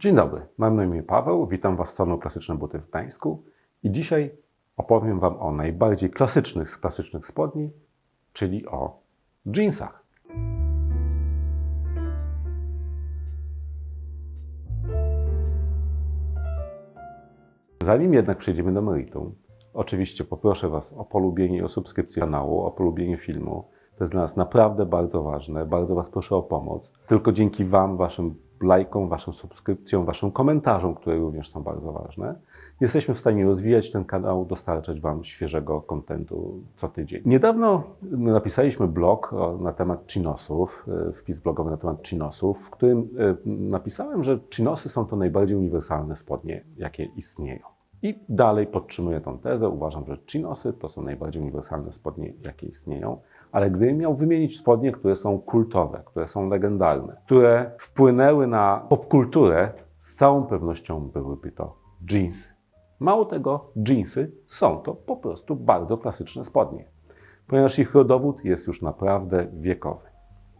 Dzień dobry, mam na imię Paweł, witam Was z salonu Klasyczne Buty w Gdańsku i dzisiaj opowiem Wam o najbardziej klasycznych z klasycznych spodni, czyli o jeansach. Zanim jednak przejdziemy do meritum, oczywiście poproszę Was o polubienie i o subskrypcję kanału, o polubienie filmu. To jest dla nas naprawdę bardzo ważne. Bardzo Was proszę o pomoc. Tylko dzięki Wam, Waszym lajkom, Waszym subskrypcjom, Waszym komentarzom, które również są bardzo ważne, jesteśmy w stanie rozwijać ten kanał, dostarczać Wam świeżego kontentu co tydzień. Niedawno napisaliśmy blog na temat chinosów, e, wpis blogowy na temat chinosów, w którym e, napisałem, że chinosy są to najbardziej uniwersalne spodnie, jakie istnieją. I dalej podtrzymuję tą tezę. Uważam, że chinosy to są najbardziej uniwersalne spodnie, jakie istnieją. Ale gdybym miał wymienić spodnie, które są kultowe, które są legendarne, które wpłynęły na popkulturę, z całą pewnością byłyby to jeansy. Mało tego, jeansy są to po prostu bardzo klasyczne spodnie, ponieważ ich rodowód jest już naprawdę wiekowy.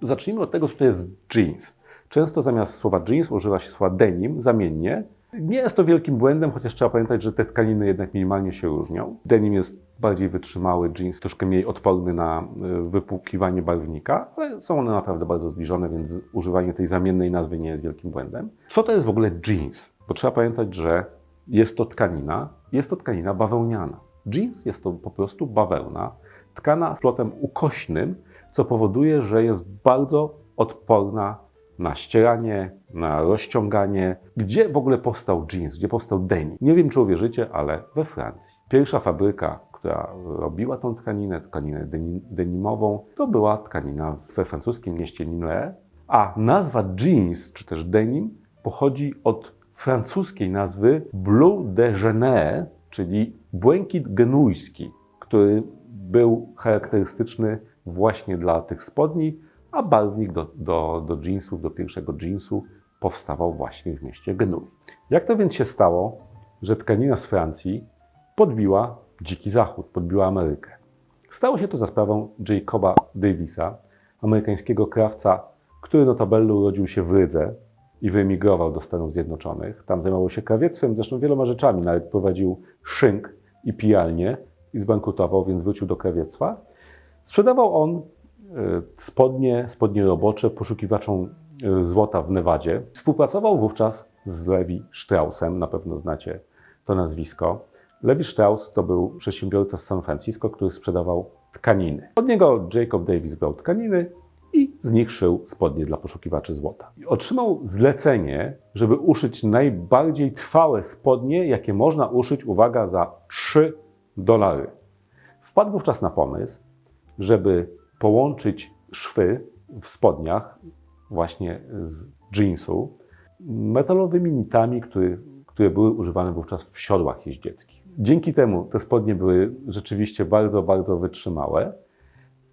Zacznijmy od tego, co to jest jeans. Często zamiast słowa jeans używa się słowa denim zamiennie. Nie jest to wielkim błędem, chociaż trzeba pamiętać, że te tkaniny jednak minimalnie się różnią. Denim jest bardziej wytrzymały, jeans troszkę mniej odporny na y, wypłukiwanie barwnika, ale są one naprawdę bardzo zbliżone, więc używanie tej zamiennej nazwy nie jest wielkim błędem. Co to jest w ogóle jeans? Bo trzeba pamiętać, że jest to tkanina, jest to tkanina bawełniana. Jeans jest to po prostu bawełna, tkana z plotem ukośnym, co powoduje, że jest bardzo odporna na ścieranie, na rozciąganie. Gdzie w ogóle powstał jeans? Gdzie powstał denim? Nie wiem, czy uwierzycie, ale we Francji. Pierwsza fabryka, która robiła tą tkaninę, tkaninę deni- denimową, to była tkanina we francuskim mieście Nîmes, a nazwa jeans, czy też denim, pochodzi od francuskiej nazwy Bleu de Genève, czyli błękit genujski, który był charakterystyczny właśnie dla tych spodni, a barwnik do, do, do jeansów, do pierwszego jeansu powstawał właśnie w mieście Genui. Jak to więc się stało, że tkanina z Francji podbiła Dziki Zachód, podbiła Amerykę? Stało się to za sprawą Jacoba Davisa, amerykańskiego krawca, który notabene urodził się w Rydze i wyemigrował do Stanów Zjednoczonych. Tam zajmował się krawiectwem, zresztą wieloma rzeczami. Nawet prowadził szynk i pijalnię i zbankrutował, więc wrócił do krawiectwa. Sprzedawał on spodnie, spodnie robocze poszukiwaczom e, złota w Nevadzie. Współpracował wówczas z Levi Straussem, na pewno znacie to nazwisko. Levi Strauss to był przedsiębiorca z San Francisco, który sprzedawał tkaniny. Od niego Jacob Davis brał tkaniny i z nich szył spodnie dla poszukiwaczy złota. Otrzymał zlecenie, żeby uszyć najbardziej trwałe spodnie, jakie można uszyć, uwaga, za 3 dolary. Wpadł wówczas na pomysł, żeby połączyć szwy w spodniach właśnie z jeansu metalowymi nitami, które, które były używane wówczas w siodłach jeździeckich. Dzięki temu te spodnie były rzeczywiście bardzo, bardzo wytrzymałe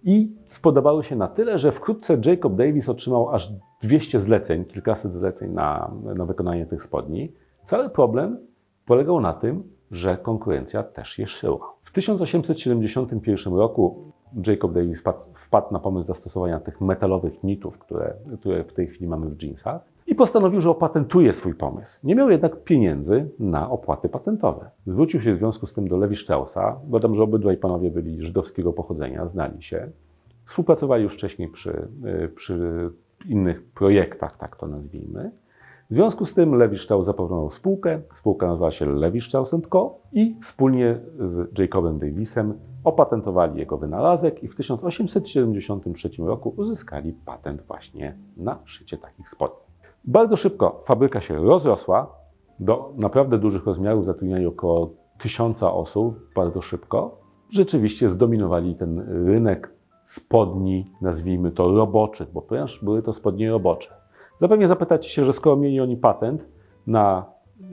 i spodobały się na tyle, że wkrótce Jacob Davis otrzymał aż 200 zleceń, kilkaset zleceń na, na wykonanie tych spodni. Cały problem polegał na tym, że konkurencja też je szyła. W 1871 roku Jacob Davis wpadł, na pomysł zastosowania tych metalowych nitów, które, które w tej chwili mamy w jeansach i postanowił, że opatentuje swój pomysł. Nie miał jednak pieniędzy na opłaty patentowe. Zwrócił się w związku z tym do Levi Straussa. Dodam, że obydwaj panowie byli żydowskiego pochodzenia, znali się. Współpracowali już wcześniej przy, y, przy innych projektach, tak to nazwijmy. W związku z tym Levi Strauss zaproponował spółkę. Spółka nazywała się Levi Strauss Co. i wspólnie z Jacobem Davisem opatentowali jego wynalazek i w 1873 roku uzyskali patent właśnie na szycie takich spodni. Bardzo szybko fabryka się rozrosła do naprawdę dużych rozmiarów, zatrudniali około tysiąca osób bardzo szybko. Rzeczywiście zdominowali ten rynek spodni, nazwijmy to roboczych, bo ponieważ były to spodnie robocze. Zapewne zapytacie się, że skoro mieli oni patent na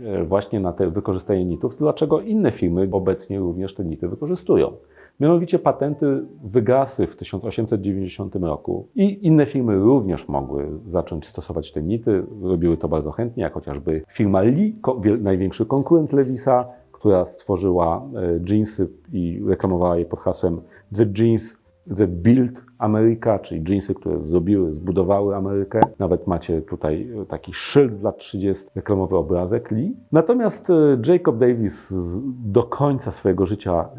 e, właśnie na te wykorzystanie nitów, dlaczego inne firmy obecnie również te nity wykorzystują? Mianowicie patenty wygasły w 1890 roku i inne firmy również mogły zacząć stosować te nity. Robiły to bardzo chętnie, jak chociażby firma Lee, największy konkurent Levisa, która stworzyła e, jeansy i reklamowała je pod hasłem The Jeans The Build America, czyli jeansy, które zrobiły, zbudowały Amerykę. Nawet macie tutaj e, taki szyld z lat 30, reklamowy obrazek Lee. Natomiast e, Jacob Davis do końca swojego życia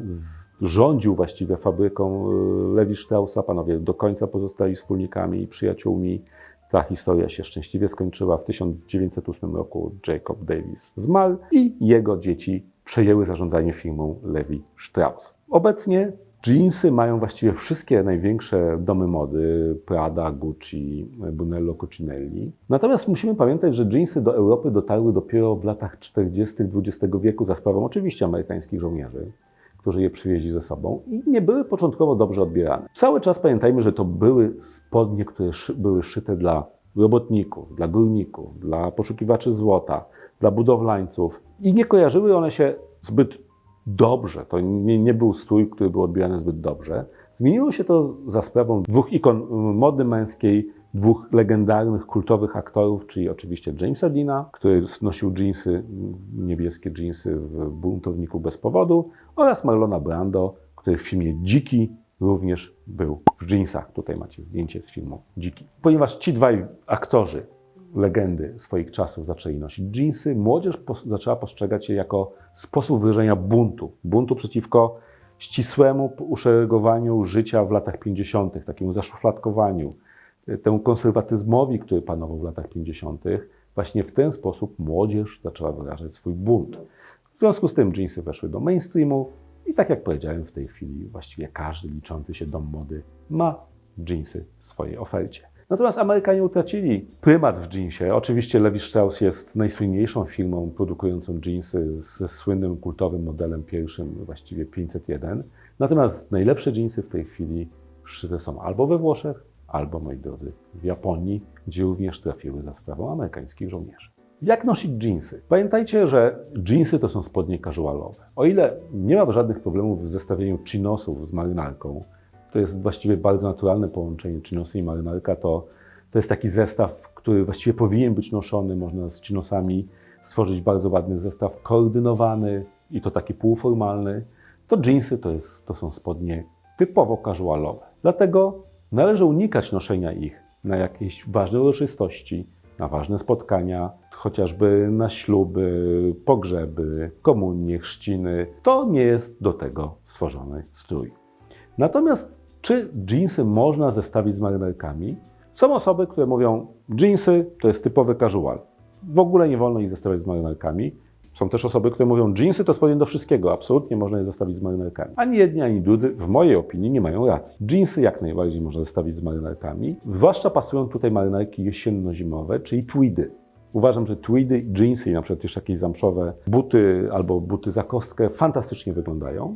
rządził właściwie fabryką e, Levi Straussa. Panowie do końca pozostali wspólnikami i przyjaciółmi. Ta historia się szczęśliwie skończyła. W 1908 roku Jacob Davis zmarł i jego dzieci przejęły zarządzanie firmą Levi Strauss. Obecnie jeansy mają właściwie wszystkie największe domy mody, Prada, Gucci, Brunello Cucinelli. Natomiast musimy pamiętać, że jeansy do Europy dotarły dopiero w latach 40. XX wieku za sprawą oczywiście amerykańskich żołnierzy którzy je przywieźli ze sobą i nie były początkowo dobrze odbierane. Cały czas pamiętajmy, że to były spodnie, które szy, były szyte dla robotników, dla górników, dla poszukiwaczy złota, dla budowlańców i nie kojarzyły one się zbyt dobrze. To nie, nie był strój, który był odbierany zbyt dobrze. Zmieniło się to za sprawą dwóch ikon mody męskiej, dwóch legendarnych, kultowych aktorów, czyli oczywiście Jamesa Deana, który nosił dżinsy, niebieskie dżinsy w Buntowniku bez powodu, oraz Marlona Brando, który w filmie Dziki również był w dżinsach. Tutaj macie zdjęcie z filmu Dziki. Ponieważ ci dwaj aktorzy, legendy swoich czasów zaczęli nosić dżinsy, młodzież zaczęła postrzegać je jako sposób wyrażenia buntu. Buntu przeciwko ścisłemu uszeregowaniu życia w latach 50., takiemu zaszufladkowaniu, temu konserwatyzmowi, który panował w latach 50., właśnie w ten sposób młodzież zaczęła wyrażać swój bunt. W związku z tym dżinsy weszły do mainstreamu i tak jak powiedziałem, w tej chwili właściwie każdy liczący się dom mody ma dżinsy w swojej ofercie. Natomiast Amerykanie utracili prymat w dżinsie. Oczywiście Levi Strauss jest najsłynniejszą firmą produkującą dżinsy ze słynnym kultowym modelem pierwszym, właściwie 501. Natomiast najlepsze dżinsy w tej chwili szyte są albo we Włoszech, albo, moi drodzy, w Japonii, gdzie również trafiły za sprawą amerykańskich żołnierzy. Jak nosić dżinsy? Pamiętajcie, że dżinsy to są spodnie casualowe. O ile nie ma żadnych problemów w zestawieniu chinosów z marynarką, to jest właściwie bardzo naturalne połączenie chinosy i marynarka, to, to jest taki zestaw, który właściwie powinien być noszony. Można z chinosami stworzyć bardzo ładny zestaw, koordynowany i to taki półformalny. To dżinsy to, jest, to są spodnie typowo casualowe. Dlatego należy unikać noszenia ich na jakieś ważne uroczystości, na ważne spotkania, chociażby na śluby, pogrzeby, komunie, chrzciny. To nie jest do tego stworzony strój. Natomiast czy dżinsy można zestawić z marynarkami? Są osoby, które mówią, dżinsy to jest typowy casual. W ogóle nie wolno ich zestawiać z marynarkami. Są też osoby, które mówią, dżinsy to spodnie do wszystkiego, absolutnie można je zestawić z marynarkami. Ani jedni, ani drudzy, w mojej opinii, nie mają racji. Dżinsy jak najbardziej można zestawić z marynarkami. Zwłaszcza pasują tutaj marynarki jesienno-zimowe, czyli tweedy. Uważam, że tweedy, jeansy i na przykład też jakieś zamszowe buty albo buty za kostkę fantastycznie wyglądają.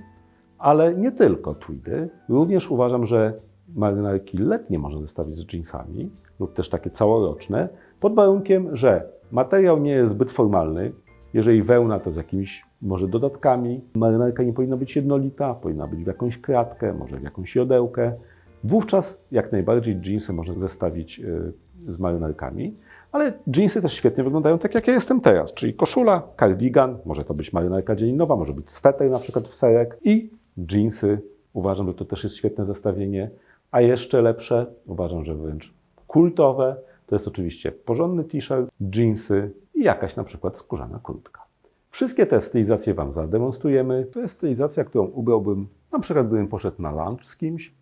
Ale nie tylko tweedy. Również uważam, że marynarki letnie można zestawić z jeansami lub też takie całoroczne, pod warunkiem, że materiał nie jest zbyt formalny. Jeżeli wełna, to z jakimiś może dodatkami. Marynarka nie powinna być jednolita, powinna być w jakąś kratkę, może w jakąś jodełkę. Wówczas jak najbardziej jeansy można zestawić y, z marynarkami. Ale jeansy też świetnie wyglądają tak, jak ja jestem teraz, czyli koszula, kardigan, może to być marynarka dzielinowa, może być sweter na przykład w serek i jeansy. Uważam, że to też jest świetne zestawienie. A jeszcze lepsze, uważam, że wręcz kultowe, to jest oczywiście porządny t-shirt, jeansy i jakaś na przykład skórzana kurtka. Wszystkie te stylizacje Wam zademonstrujemy. To jest stylizacja, którą ubrałbym, na przykład gdybym poszedł na lunch z kimś,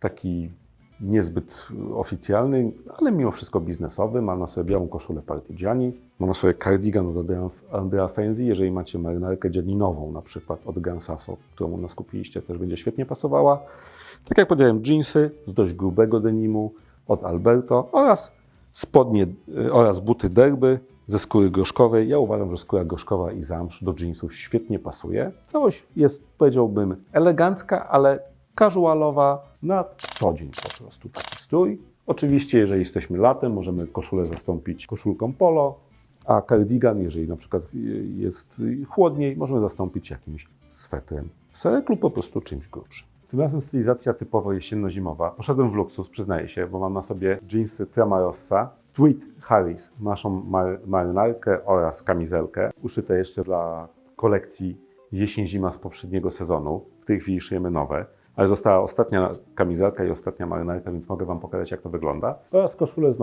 taki niezbyt oficjalny, ale mimo wszystko biznesowy. Mam na sobie białą koszulę Partigiani, mam na sobie cardigan od Andrea- Fenzi. Jeżeli macie marynarkę dzianinową, na przykład od Gansaso, którą u nas kupiliście, też będzie świetnie pasowała. Tak jak powiedziałem, jeansy z dość grubego denimu od Alberto oraz spodnie y, oraz buty derby ze skóry groszkowej. Ja uważam, że skóra groszkowa i zamsz do jeansów świetnie pasuje. Całość jest, powiedziałbym, elegancka, ale casualowa na co dzień po prostu taki strój. Oczywiście, jeżeli jesteśmy latem, możemy koszulę zastąpić koszulką polo, a cardigan, jeżeli na przykład jest chłodniej, możemy zastąpić jakimś swetrem w serek lub po prostu czymś grubszym. Tym razem stylizacja typowo jesienno-zimowa. Poszedłem w luksus, przyznaję się, bo mam na sobie jeansy Tramarossa, Tweed Harris, naszą mar- marynarkę oraz kamizelkę, uszyte jeszcze dla kolekcji jesień-zima z poprzedniego sezonu. W tej chwili szyjemy nowe. Ale została ostatnia kamizelka i ostatnia marynarka, więc mogę Wam pokazać, jak to wygląda. Oraz koszulę z,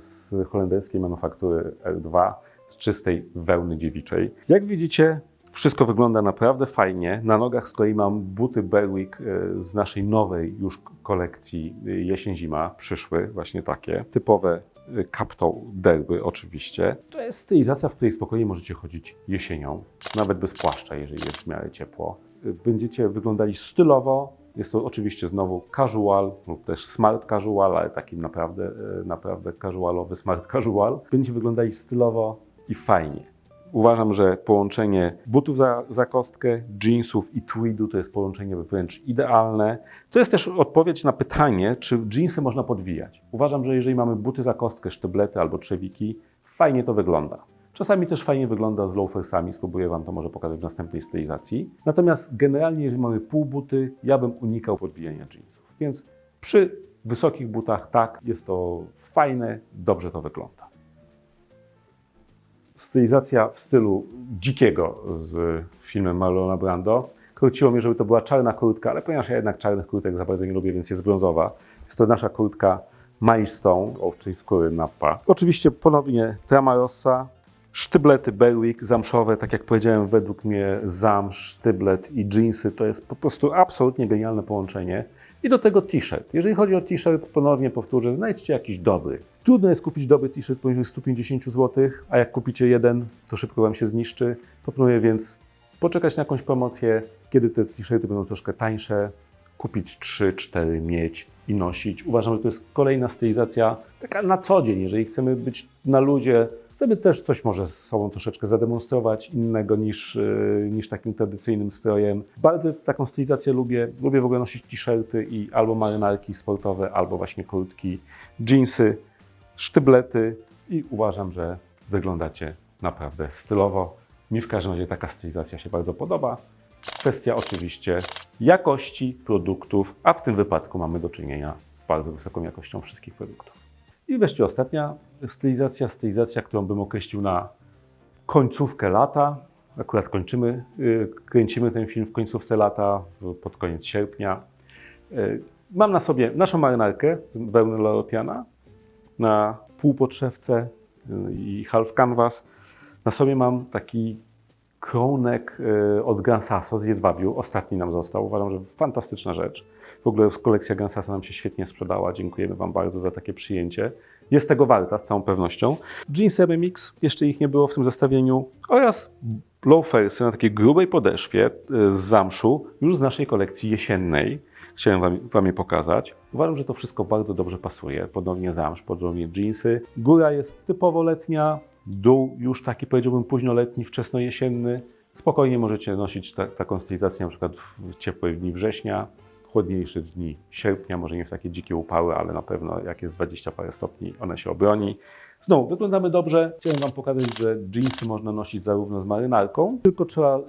z holenderskiej manufaktury R2 z czystej wełny dziewiczej. Jak widzicie, wszystko wygląda naprawdę fajnie. Na nogach z kolei mam buty Berwick e, z naszej nowej już kolekcji e, jesień-zima. Przyszły właśnie takie, typowe e, kaptą derby oczywiście. To jest stylizacja, w której spokojnie możecie chodzić jesienią, nawet bez płaszcza, jeżeli jest w miarę ciepło. E, Będziecie wyglądali stylowo. Jest to oczywiście znowu casual lub też smart casual, ale takim naprawdę, e, naprawdę casualowy smart casual. Będziecie wyglądali stylowo i fajnie. Uważam, że połączenie butów za, za kostkę, jeansów i tweedu to jest połączenie wręcz idealne. To jest też odpowiedź na pytanie, czy jeansy można podwijać. Uważam, że jeżeli mamy buty za kostkę, sztyblety albo trzewiki, fajnie to wygląda. Czasami też fajnie wygląda z loafersami, spróbuję Wam to może pokazać w następnej stylizacji. Natomiast generalnie, jeżeli mamy pół buty, ja bym unikał podwijania jeansów. Więc przy wysokich butach tak, jest to fajne, dobrze to wygląda stylizacja w stylu dzikiego z filmem Marlona Brando. Króciło mnie, żeby to była czarna kurtka, ale ponieważ ja jednak czarnych kurtek za bardzo nie lubię, więc jest brązowa. Jest to nasza kurtka Milestone, owczej skóry Nappa. Oczywiście ponownie Tramarossa, sztyblety Berwick, zamszowe, tak jak powiedziałem, według mnie zamsz, sztyblet i jeansy to jest po prostu absolutnie genialne połączenie. I do tego t-shirt. Jeżeli chodzi o t-shirt, ponownie powtórzę, znajdźcie jakiś dobry. Trudno jest kupić dobry t-shirt poniżej 150 zł, a jak kupicie jeden, to szybko Wam się zniszczy. Proponuję więc poczekać na jakąś promocję, kiedy te t-shirty będą troszkę tańsze, kupić 3-4, mieć i nosić. Uważam, że to jest kolejna stylizacja taka na co dzień, jeżeli chcemy być na ludzie, chcemy też coś może z sobą troszeczkę zademonstrować innego niż, yy, niż takim tradycyjnym strojem. Bardzo taką stylizację lubię. Lubię w ogóle nosić t-shirty i albo marynarki sportowe, albo właśnie kurtki, jeansy, sztyblety i uważam, że wyglądacie naprawdę stylowo. Mi w każdym razie taka stylizacja się bardzo podoba. Kwestia oczywiście jakości produktów, a w tym wypadku mamy do czynienia z bardzo wysoką jakością wszystkich produktów. I wreszcie ostatnia stylizacja, stylizacja, którą bym określił na końcówkę lata. Akurat kończymy, yy, kręcimy ten film w końcówce lata, pod koniec sierpnia. Yy, Mam na sobie naszą marynarkę z wełny Loropiana na półpodszewce yy, i half canvas. Na sobie mam taki kronek yy, od Gansaso z Jedwabiu. Ostatni nam został. Uważam, że fantastyczna rzecz. W ogóle kolekcja Gansasa nam się świetnie sprzedała. Dziękujemy Wam bardzo za takie przyjęcie. Jest tego warta z całą pewnością. Jeansy Mix, jeszcze ich nie było w tym zestawieniu. Oraz loafersy na takiej grubej podeszwie yy, z zamszu, już z naszej kolekcji jesiennej. Chciałem wam, wam je pokazać. Uważam, że to wszystko bardzo dobrze pasuje. Ponownie zamsz, ponownie jeansy. Góra jest typowo letnia, dół już taki powiedziałbym późnoletni, wczesnojesienny. Spokojnie możecie nosić ta, taką stylizację na przykład w ciepłe dni września, chłodniejsze dni sierpnia, może nie w takie dzikie upały, ale na pewno jak jest 20 parę stopni, one się obroni. Znowu, wyglądamy dobrze. Chciałem Wam pokazać, że jeansy można nosić zarówno z marynarką, tylko trzeba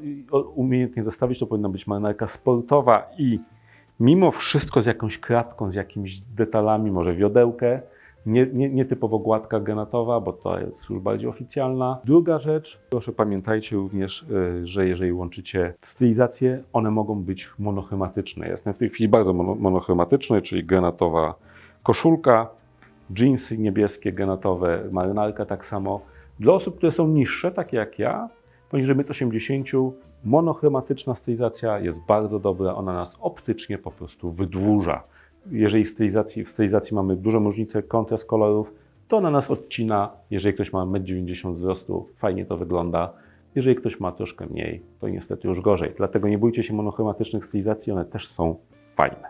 umiejętnie zestawić. To powinna być marynarka sportowa i mimo wszystko z jakąś kratką, z jakimiś detalami, może wiodełkę. Nie, nie, nie typowo gładka granatowa, bo to jest już bardziej oficjalna. Druga rzecz, proszę pamiętajcie również, y, że jeżeli łączycie stylizacje, one mogą być monochromatyczne. Jestem w tej chwili bardzo mono, monochromatyczny, czyli granatowa koszulka, jeansy niebieskie, granatowe, marynarka tak samo. Dla osób, które są niższe, takie jak ja, poniżej 1,80 m, monochromatyczna stylizacja jest bardzo dobra, ona nas optycznie po prostu wydłuża. Jeżeli stylizacji, w stylizacji mamy dużą różnicę kontrast kolorów, to ona nas odcina. Jeżeli ktoś ma 1,90 m wzrostu, fajnie to wygląda. Jeżeli ktoś ma troszkę mniej, to niestety już gorzej. Dlatego nie bójcie się monochromatycznych stylizacji, one też są fajne.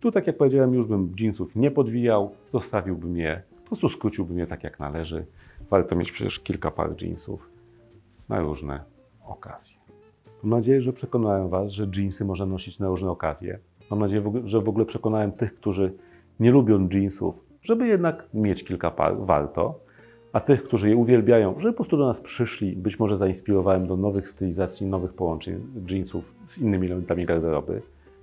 Tu, tak jak powiedziałem, już bym jeansów nie podwijał, zostawiłbym je, po prostu skróciłbym je tak jak należy. Warto mieć przecież kilka par jeansów na różne okazje. Mam nadzieję, że przekonałem Was, że jeansy można nosić na różne okazje. Mam nadzieję, że w ogóle przekonałem tych, którzy nie lubią jeansów, żeby jednak mieć kilka par, warto. A tych, którzy je uwielbiają, żeby po prostu do nas przyszli, być może zainspirowałem do nowych stylizacji, nowych połączeń jeansów z innymi elementami garderoby.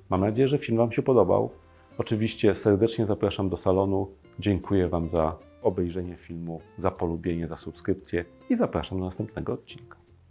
Mam nadzieję, że film Wam się podobał. Oczywiście serdecznie zapraszam do salonu. Dziękuję Wam za obejrzenie filmu, za polubienie, za subskrypcję i zapraszam do następnego odcinka.